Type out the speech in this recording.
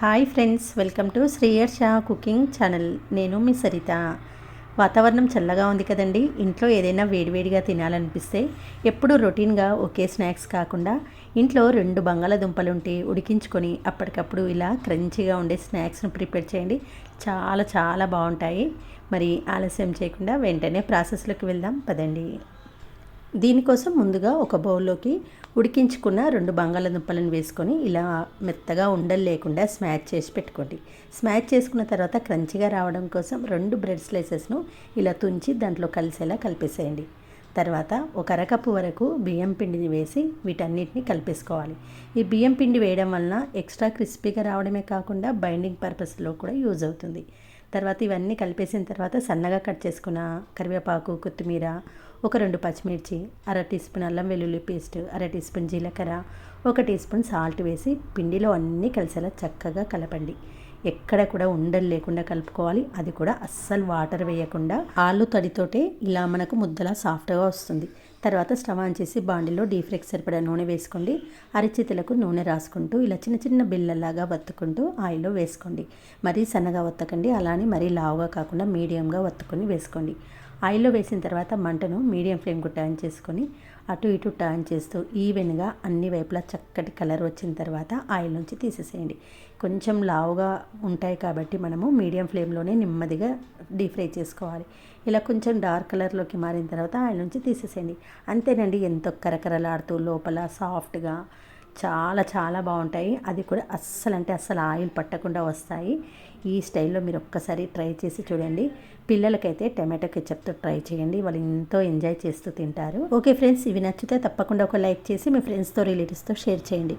Hi friends welcome to శ్రీయర్ షా cooking channel. నేను మీ సరిత. వాతావరణం చల్లగా ఉంది కదండి. ఇంట్లో ఏదైనా వేడివేడిగా తినాలనిపిస్తే ఎప్పుడు రొటీన్గా ఒకే స్నాక్స్ కాకుండా ఇంట్లో రెండు బంగాళాదుంపలు ఉంటే ఉడికించుకొని అప్పటికప్పుడు ఇలా క్రంచీగా ఉండే స్నాక్స్ను ప్రిపేర్ చేయండి. చాలా చాలా బాగుంటాయి. మరి ఆలస్యం చేయకుండా వెంటనే ప్రాసెస్లోకి వెళ్దాం. పదండి. దీనికోసం ముందుగా ఒక బౌల్లోకి ఉడికించుకున్న రెండు బంగాళదుంపలను వేసుకొని ఇలా మెత్తగా ఉండలు లేకుండా స్మాచ్ చేసి పెట్టుకోండి. స్మాచ్ చేసుకున్న తర్వాత క్రంచిగా రావడం కోసం రెండు బ్రెడ్ స్లైసెస్ను ఇలా తుంచి దాంట్లో కలిసేలా కలిపేసేయండి. తర్వాత ఒక అరకప్పు వరకు బియ్యం పిండిని వేసి వీటన్నిటిని కలిపేసుకోవాలి. ఈ బియ్యం పిండి వేయడం వలన ఎక్స్ట్రా క్రిస్పీగా రావడమే కాకుండా బైండింగ్ పర్పస్లో కూడా యూజ్ అవుతుంది. తర్వాత ఇవన్నీ కలిపేసిన తర్వాత సన్నగా కట్ చేసుకున్న కరివేపాకు కొత్తిమీర ఒక రెండు పచ్చిమిర్చి అర టీ స్పూన్ అల్లం వెల్లుల్లి పేస్ట్ అర టీ స్పూన్ జీలకర్ర ఒక టీ స్పూన్ సాల్ట్ వేసి పిండిలో అన్నీ కలిసేలా చక్కగా కలపండి. ఎక్కడ కూడా ఉండలు లేకుండా కలుపుకోవాలి. అది కూడా అస్సలు వాటర్ వేయకుండా ఆలు తడితోటే ఇలా మనకు ముద్దలా సాఫ్ట్గా వస్తుంది. తర్వాత స్టవ్ ఆన్ చేసి బాండిలో డీప్ ఫ్రైకి సరిపడా నూనె వేసుకోండి. అరిచేతులకు నూనె రాసుకుంటూ ఇలా చిన్న చిన్న బిళ్ళలాగా వత్తుకుంటూ ఆయిల్లో వేసుకోండి. మరీ సన్నగా వత్తకండి. అలానే మరీ లావుగా కాకుండా మీడియంగా వత్తుకొని వేసుకోండి. ఆయిల్లో వేసిన తర్వాత మంటను మీడియం ఫ్లేమ్కు టర్న్ చేసుకొని అటు ఇటు టర్న్ చేస్తూ ఈవెన్గా అన్ని వైపులా చక్కటి కలర్ వచ్చిన తర్వాత ఆయిల్ నుంచి తీసేసేయండి. కొంచెం లావుగా ఉంటాయి కాబట్టి మనము మీడియం ఫ్లేమ్లోనే నెమ్మదిగా డీప్ ఫ్రై చేసుకోవాలి. ఇలా కొంచెం డార్క్ కలర్లోకి మారిన తర్వాత ఆయిల్ నుంచి తీసేసేయండి. అంతేనండి ఎంతో కరకరలాడుతూ లోపల సాఫ్ట్గా చాలా చాలా బాగుంటాయి. అది కూడా అస్సలు అంటే అస్సలు ఆయిల్ పట్టకుండా వస్తాయి. ఈ స్టైల్లో మీరు ఒక్కసారి ట్రై చేసి చూడండి. పిల్లలకైతే టమాటో కెచప్తో ట్రై చేయండి. వాళ్ళు ఎంతో ఎంజాయ్ చేస్తూ తింటారు. ఓకే ఫ్రెండ్స్ ఇవి నచ్చితే తప్పకుండా ఒక లైక్ చేసి మీ ఫ్రెండ్స్తో రిలేటివ్స్తో షేర్ చేయండి.